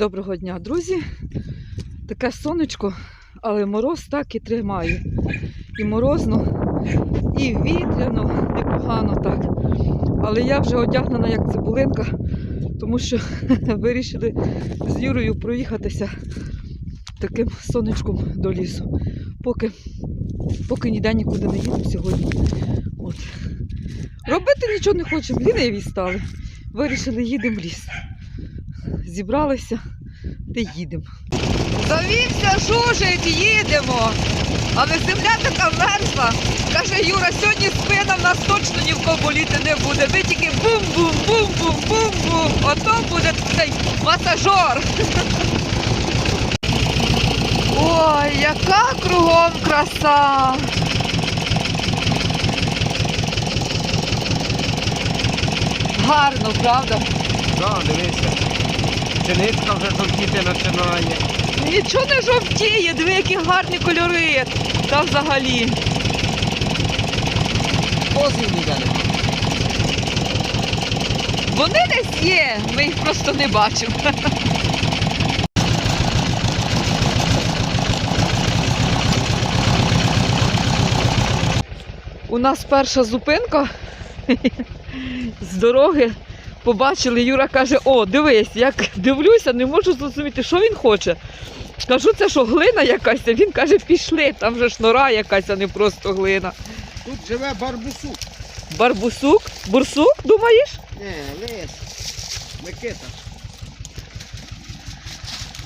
Доброго дня, друзі. Таке сонечко, але мороз так і тримає. І морозно, і вітряно, непогано так. Але я вже одягнена як цибулинка, тому що вирішили з Юрою проїхатися таким сонечком до лісу. Поки, поки ніде нікуди не їдемо сьогодні. От. Робити нічого не хочемо, ліниві стали. Вирішили, їдемо в ліс. Зібралися та їдемо. Завівся жужик, їдемо. Але земля така мерзла. Каже Юра, сьогодні спина в нас точно ні в кого боліти не буде. Ви тільки бум-бум-бум-бум-бум-бум. Ото буде цей масажор. Ой, яка кругом краса. Гарно, правда? Да, дивися. Пшеницька вже жовтіти починає. Нічого не жовтіє, диви, які гарні кольори. Та взагалі. Козів ніде. Вони десь є, ми їх просто не бачимо. У нас перша зупинка з дороги. Побачили, Юра каже, о, дивись, як дивлюся, не можу зрозуміти, що він хоче. Кажу, це що, глина якась? А Він каже, пішли, там же ж нора якась, а не просто глина. Тут живе барбусук. Барбусук? Бурсук, думаєш? Не, лис. Микита.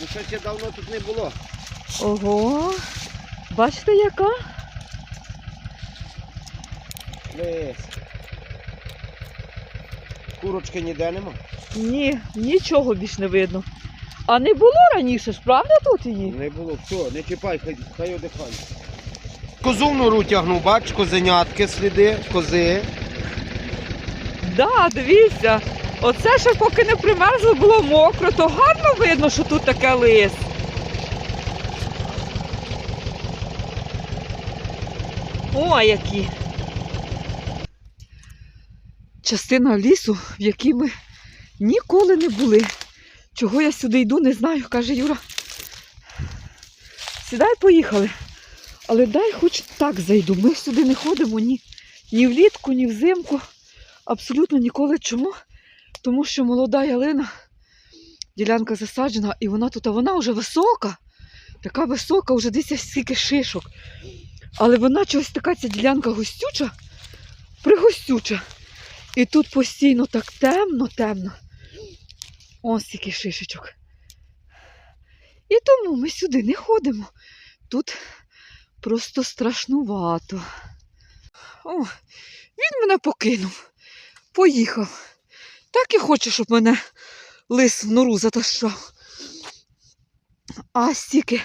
Ну що ще давно тут не було. Ого. Бачите, яка? Лис. Курочки ніде нема. Ні, нічого більш не видно. А не було раніше ж, правда тут її? Не було. Все, не чіпай, хай, хай одихає. Козу в нору тягнув, бач, козенятки сліди, кози. Да, дивіться. Оце ще поки не примерзло, було мокро, то гарно видно, що тут таке лис. О, які. Частина лісу, в якій ми ніколи не були. Чого я сюди йду, не знаю, каже Юра. Сідай, поїхали. Але дай хоч так зайду. Ми сюди не ходимо ні, ні влітку, ні взимку. Абсолютно ніколи. Чому? Тому що молода ялина, ділянка засаджена, і вона тут, а вона вже висока, така висока, вже десь скільки шишок. Але вона чогось така ця ділянка густюча, пригостюча. І тут постійно так темно, темно. Ось скільки шишечок. І тому ми сюди не ходимо. Тут просто страшнувато. О, він мене покинув. Поїхав. Так і хоче, щоб мене лис в нору затащав. А стільки,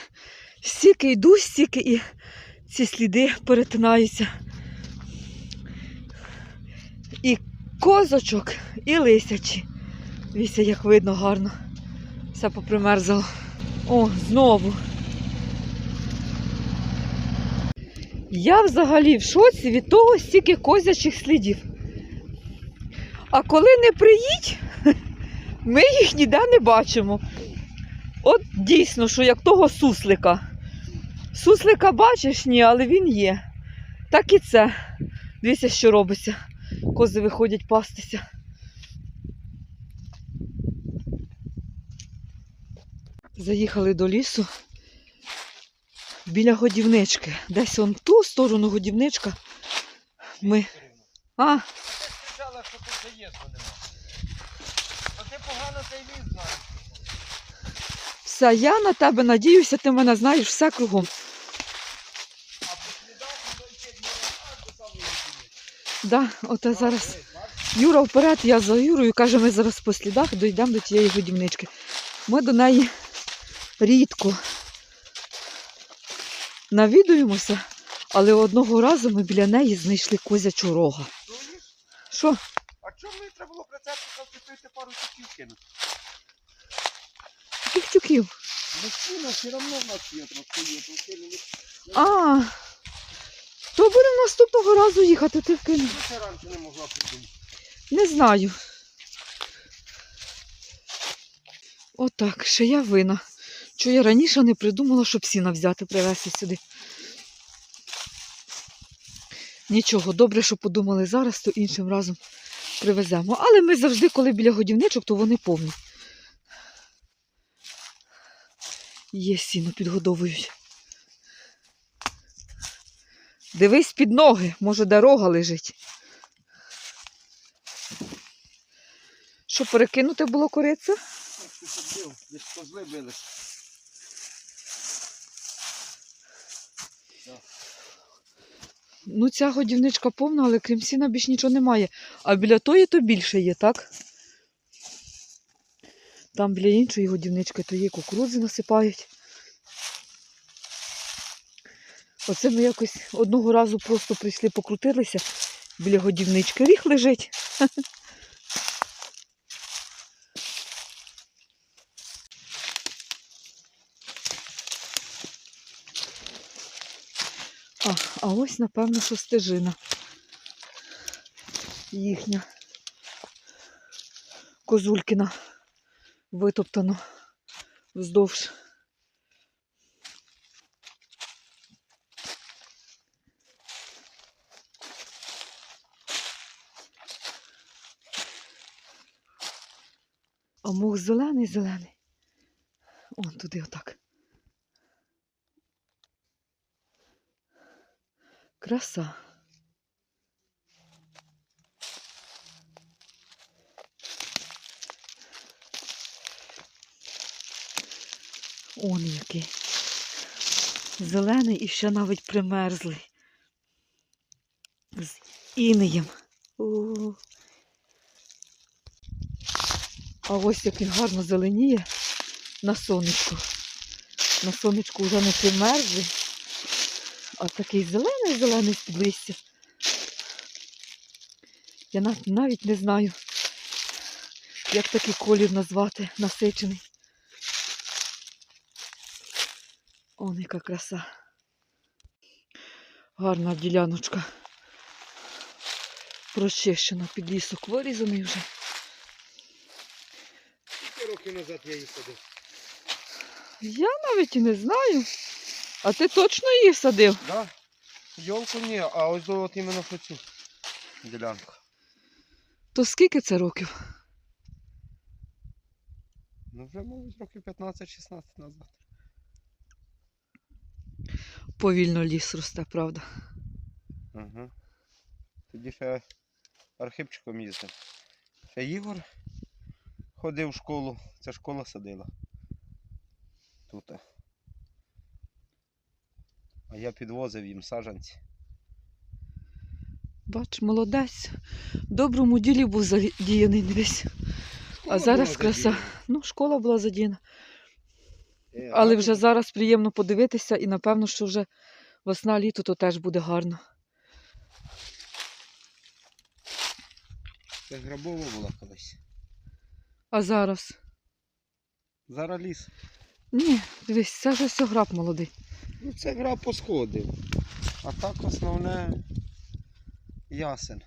стільки йду, стільки і ці сліди перетинаються. І козочок, і лисячі. Дивіться, як видно гарно. Все попримерзало. О, знову. Я взагалі в шоці від того стільки козячих слідів. А коли не приїдь, ми їх ніде не бачимо. От дійсно, що як того суслика. Суслика бачиш, ні, але він є. Так і це. Дивіться, що робиться. Кози виходять пастися. Заїхали до лісу біля годівнички. Десь он ту сторону годівничка. Ми. А, Ти сказала, що тут заїзду. А ти погано цей ліс знаєш. все, я на тебе надіюся, ти мене знаєш все кругом. А по слідах дойти не аж до самої лісі. Да, оте зараз Юра вперед, я за Юрою, каже, ми зараз по слідах дійдемо до тієї годівнички. Ми до неї рідко навідуємося, але одного разу ми біля неї знайшли козячу рога. Що? А чому мені треба було прицепити, вчепити пару тюків кинути? Яких тюків? Мужчина все одно в нас є трошки є, то. А, то будемо наступного разу їхати, ти вкинув. Раніше не? Не знаю. Отак, ще я вина. Що я раніше не придумала, щоб сіна взяти, привезти сюди. Нічого, добре, що подумали зараз, то іншим разом привеземо. Але ми завжди, коли біля годівничок, то вони повні. Є сіно, підгодовують. Дивись під ноги, може, дорога лежить. Що, перекинути було кориця? Ну, ця годівничка повна, але крім сіна більш нічого немає. А біля тої то більше є, так? Там біля іншої годівнички то є кукурудзи насипають. Оце ми якось одного разу просто прийшли, покрутилися біля годівнички. Ріг лежить. А, ось, напевно, що стежина їхня. Козулькіна витоптано вздовж. А мох зелений, зелений. Он туди отак. Краса. Он який. Зелений і ще навіть примерзлий. З інеєм. О. А ось як він гарно зеленіє на сонечку. На сонечку вже не примерзлий. А такий зелений-зелений листя. Я нав- навіть не знаю, як такий колір назвати насичений. Он яка краса. Гарна діляночка. Прочищена під лісок вирізаний вже. Років назад я її садив? Я навіть і не знаю. А ти точно її садив? Да? Йолку ні, а ось от іменно цю ділянку. То скільки це років? Ну вже, мабуть, років 15-16 назад. Повільно ліс росте, правда. Угу. Тоді ще архипчиком їздив. Ще Ігор ходив в школу. Ця школа садила. Тут. А я підвозив їм саджанці. Бач, молодець. В доброму ділі був задіяний десь. А зараз краса. Ну, школа була задіяна. Е, Але вже зараз приємно подивитися і напевно, що вже весна літо то теж буде гарно. Це грабова була колись. А зараз? Зараз ліс. Ні, дивись, це вже все граб молодий. Ну це гра посходив. А так основне ясен.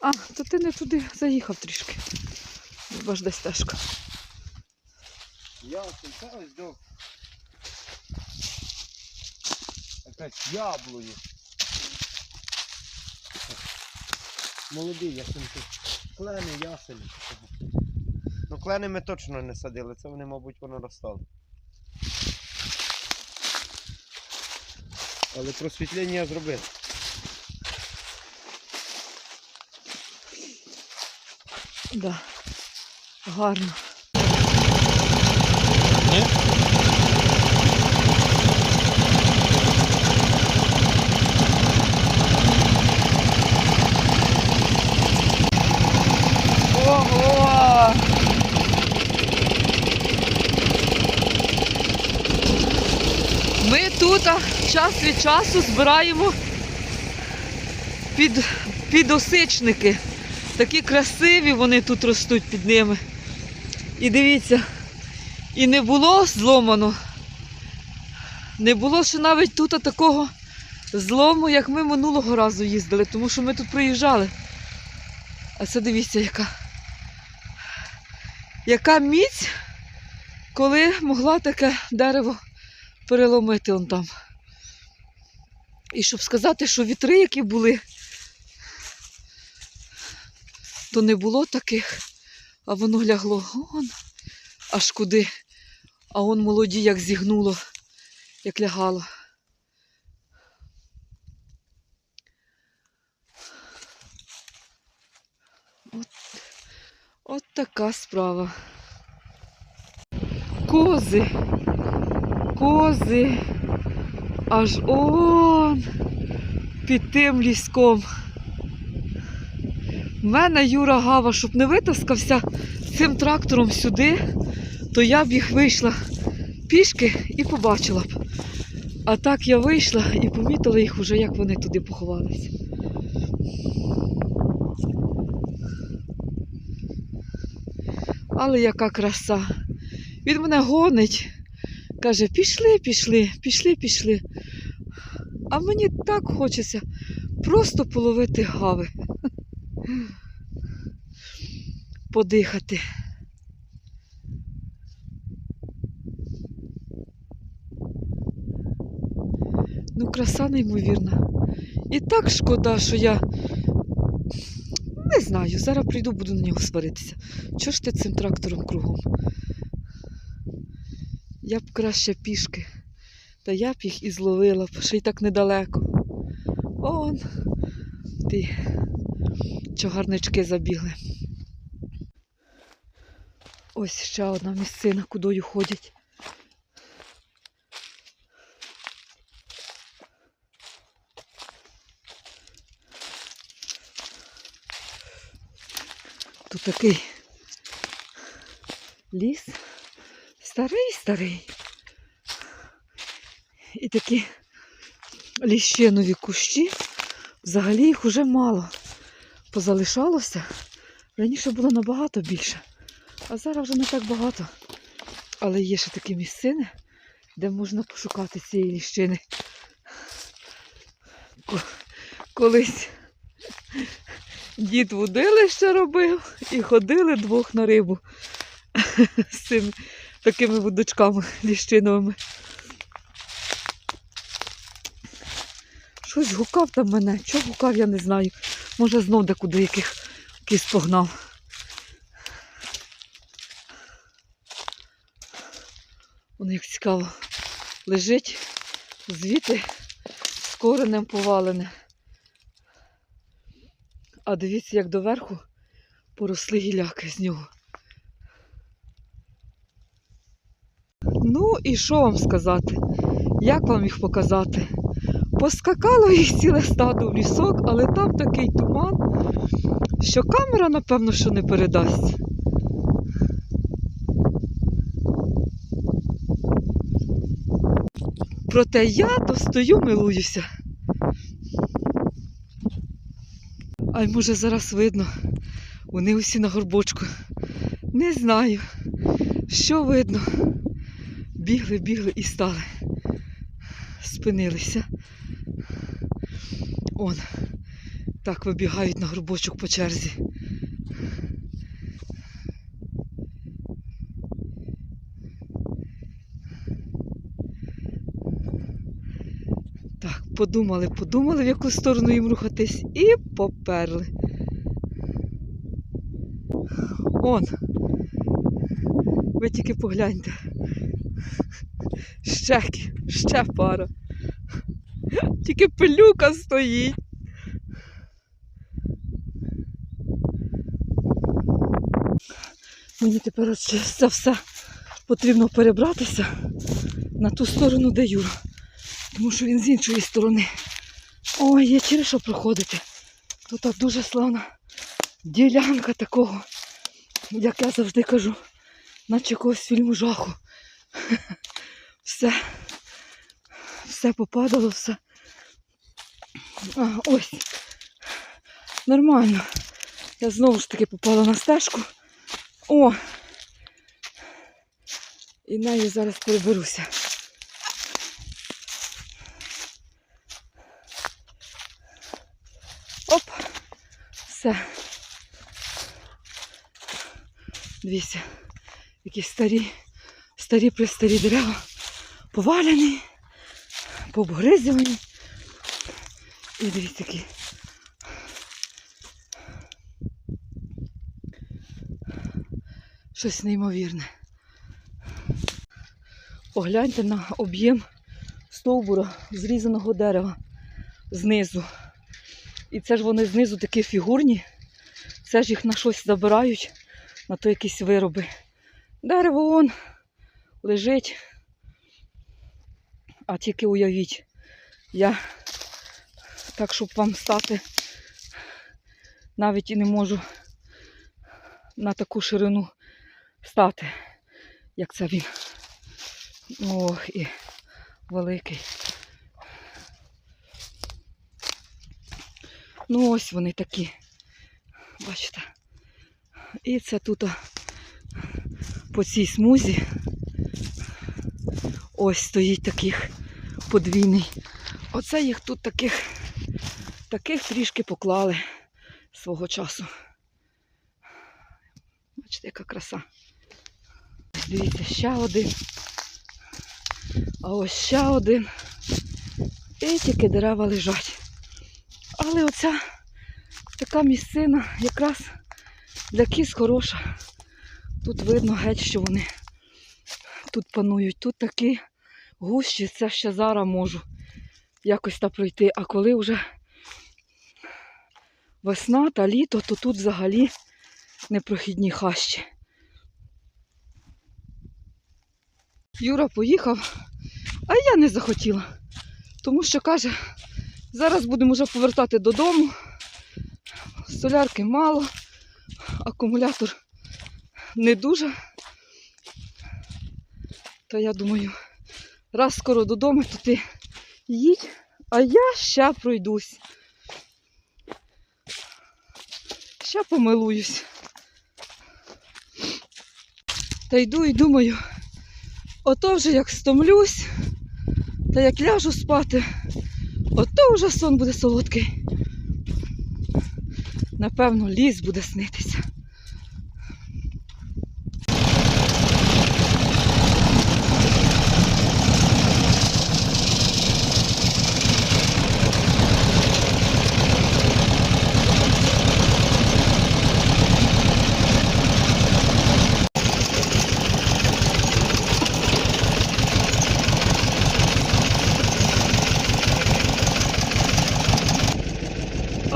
А, то ти не туди заїхав трішки. Бач, де стежка. Ясен, це ось до. Опять яблуні. Молоді ясенки. Клени, ясені. Ну клени ми точно не садили, це вони, мабуть, воно розстали. Але просвітлення зробили. Да. Гарно. Ні? Ого! Ми час від часу збираємо під, підосичники. Такі красиві вони тут ростуть під ними. І дивіться, і не було зломано. Не було ще навіть тут такого злому, як ми минулого разу їздили, тому що ми тут приїжджали. А це дивіться, яка. Яка міць, коли могла таке дерево переломити он там. І щоб сказати, що вітри, які були, то не було таких, а воно лягло он, аж куди. А он молоді як зігнуло, як лягало. От, от така справа. Кози. Кози. Аж он під тим ліском. В мене Юра Гава, щоб не витаскався цим трактором сюди, то я б їх вийшла пішки і побачила б. А так я вийшла і помітила їх уже, як вони туди поховалися. Але яка краса. Він мене гонить. Каже, пішли, пішли, пішли, пішли. А мені так хочеться просто половити гави. Подихати. Ну, краса неймовірна. І так шкода, що я не знаю, зараз прийду, буду на нього сваритися. Чого ж ти цим трактором кругом? Я б краще пішки. Та я б їх і зловила ще й так недалеко. Он ті чогарнички забігли. Ось ще одна місцина, кудою ходять. Тут такий ліс. Старий, старий. І такі ліщинові кущі. Взагалі їх уже мало позалишалося. Раніше було набагато більше, а зараз вже не так багато. Але є ще такі місцини, де можна пошукати цієї ліщини. Колись дід водилище робив і ходили двох на рибу з цими такими вудочками ліщиновими. Щось гукав там мене. Чого гукав, я не знаю. Може знов декуди яких кіс погнав. Воно як цікаво лежить звідти з коренем повалене. А дивіться, як доверху поросли гіляки з нього. Ну і що вам сказати? Як вам їх показати? Поскакало їх ціле стадо в лісок, але там такий туман, що камера, напевно, що не передасть. Проте я то стою, милуюся. Ай, може, зараз видно. Вони усі на горбочку. Не знаю, що видно. Бігли, бігли і стали. Спинилися. Он. Так вибігають на горбочок по черзі. Так, подумали, подумали, в яку сторону їм рухатись, і поперли. Он. Ви тільки погляньте. Ще, ще пара. Тільки пилюка стоїть. Мені тепер це все потрібно перебратися на ту сторону, де Юра. Тому що він з іншої сторони. Ой, є через що проходити. Тут дуже славна ділянка такого, як я завжди кажу, наче якогось фільму жаху. Все, все попадало, все. А, Ось. Нормально. Я знову ж таки попала на стежку. О! І нею зараз переберуся. Оп! Все. Дивіться, якісь старі старі престарі дерева повалені, пообгризувані. І дивіться які. Щось неймовірне. Погляньте на об'єм стовбура зрізаного дерева знизу. І це ж вони знизу такі фігурні. Це ж їх на щось забирають, на то якісь вироби. Дерево вон лежить. А тільки уявіть, я так, щоб вам стати, навіть і не можу на таку ширину стати, як це він. Ох, і великий. Ну, ось вони такі. Бачите. І це тут по цій смузі ось стоїть таких подвійний. Оце їх тут таких, таких трішки поклали свого часу. Бачите, яка краса. Дивіться, ще один. А ось ще один. І тільки дерева лежать. Але оця така місцина якраз для кіз хороша. Тут видно геть, що вони тут панують. Тут такі гущі, це ще зараз можу якось та пройти. А коли вже весна та літо, то тут взагалі непрохідні хащі. Юра поїхав, а я не захотіла. Тому що каже, зараз будемо вже повертати додому. Солярки мало, акумулятор не дуже. То я думаю, раз скоро додому, то їдь, а я ще пройдусь. Ще помилуюсь. Та йду і думаю, ото вже як стомлюсь, та як ляжу спати, ото вже сон буде солодкий. Напевно, ліс буде снитися.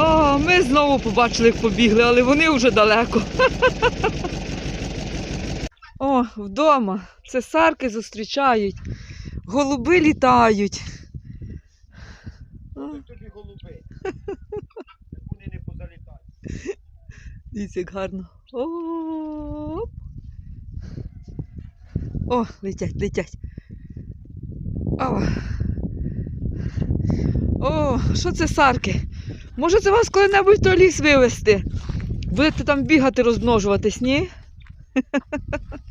О, ми знову побачили, як побігли, але вони вже далеко. О, вдома. Цесарки зустрічають. Голуби літають. Тобі голуби. Вони не позалітають. Дивіться, як гарно. Оп. О, летять, летять. О. О, що це сарки? Може це вас коли-небудь то ліс вивезти? Будете там бігати, розмножуватись, ні?